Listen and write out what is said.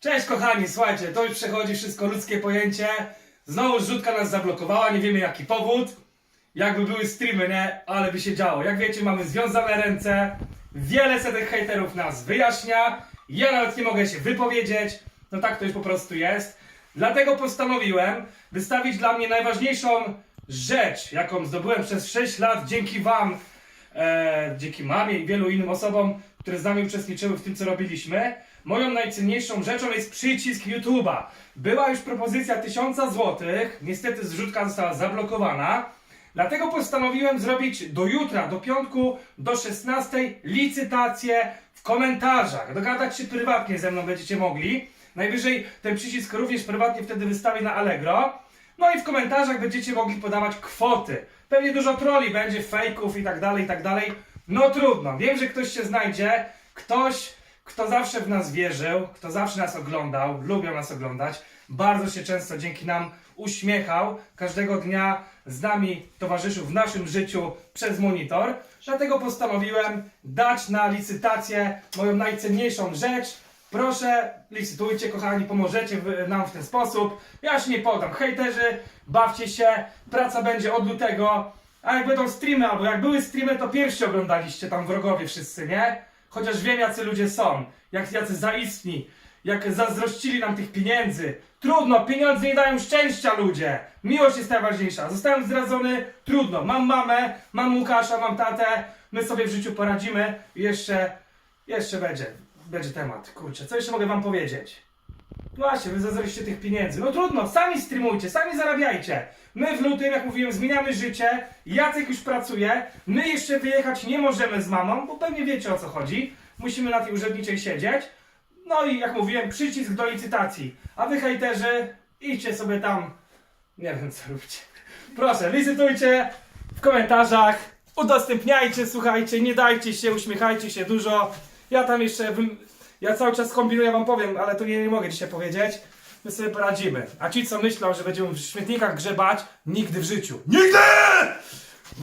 Cześć kochani, słuchajcie, to już przechodzi wszystko ludzkie pojęcie. Znowu rzutka nas zablokowała, nie wiemy jaki powód. Jakby były streamy, nie? Ale by się działo. Jak wiecie, mamy związane ręce. Wiele setek hejterów nas wyjaśnia. Ja nawet nie mogę się wypowiedzieć. No tak to już po prostu jest. Dlatego postanowiłem wystawić dla mnie najważniejszą rzecz, jaką zdobyłem przez 6 lat dzięki Wam, e, dzięki mamie i wielu innym osobom, które z nami uczestniczyły w tym, co robiliśmy. Moją najcenniejszą rzeczą jest przycisk YouTube'a. Była już propozycja 1000 zł, niestety zrzutka została zablokowana. Dlatego postanowiłem zrobić do jutra, do piątku, do 16 licytację w komentarzach. Dogadać się prywatnie ze mną będziecie mogli. Najwyżej ten przycisk również prywatnie wtedy wystawię na Allegro. No i w komentarzach będziecie mogli podawać kwoty. Pewnie dużo troli będzie, fejków i tak dalej, i tak dalej. No trudno. Wiem, że ktoś się znajdzie. Ktoś, kto zawsze w nas wierzył, kto zawsze nas oglądał, lubią nas oglądać. Bardzo się często dzięki nam uśmiechał. Każdego dnia z nami towarzyszył w naszym życiu przez monitor. Dlatego postanowiłem dać na licytację moją najcenniejszą rzecz. Proszę, licytujcie, kochani, pomożecie wy- nam w ten sposób. Ja się nie podam. Hejterzy, bawcie się. Praca będzie od lutego. A jak będą streamy, albo jak były streamy, to pierwsi oglądaliście tam wrogowie wszyscy, nie? Chociaż wiem, jacy ludzie są. Jak jacy zaistni. Jak zazdrościli nam tych pieniędzy. Trudno, pieniądze nie dają szczęścia, ludzie. Miłość jest najważniejsza. Zostałem zdradzony, trudno. Mam mamę, mam Łukasza, mam tatę. My sobie w życiu poradzimy. Jeszcze, jeszcze będzie, będzie temat. Kurczę, co jeszcze mogę wam powiedzieć? Właśnie, wy zazdrościcie tych pieniędzy. No trudno, sami streamujcie, sami zarabiajcie. My w lutym, jak mówiłem, zmieniamy życie. Jacek już pracuje. My jeszcze wyjechać nie możemy z mamą, bo pewnie wiecie o co chodzi. Musimy na tej urzędniczej siedzieć. No i jak mówiłem, przycisk do licytacji. A wy hejterzy, idźcie sobie tam. Nie wiem co róbcie. Proszę, licytujcie w komentarzach. Udostępniajcie, słuchajcie, nie dajcie się, uśmiechajcie się dużo. Ja tam jeszcze, wym- ja cały czas kombinuję, wam powiem, ale to nie, nie mogę dzisiaj powiedzieć. My sobie poradzimy. A ci, co myślą, że będziemy w śmietnikach grzebać, nigdy w życiu. Nigdy!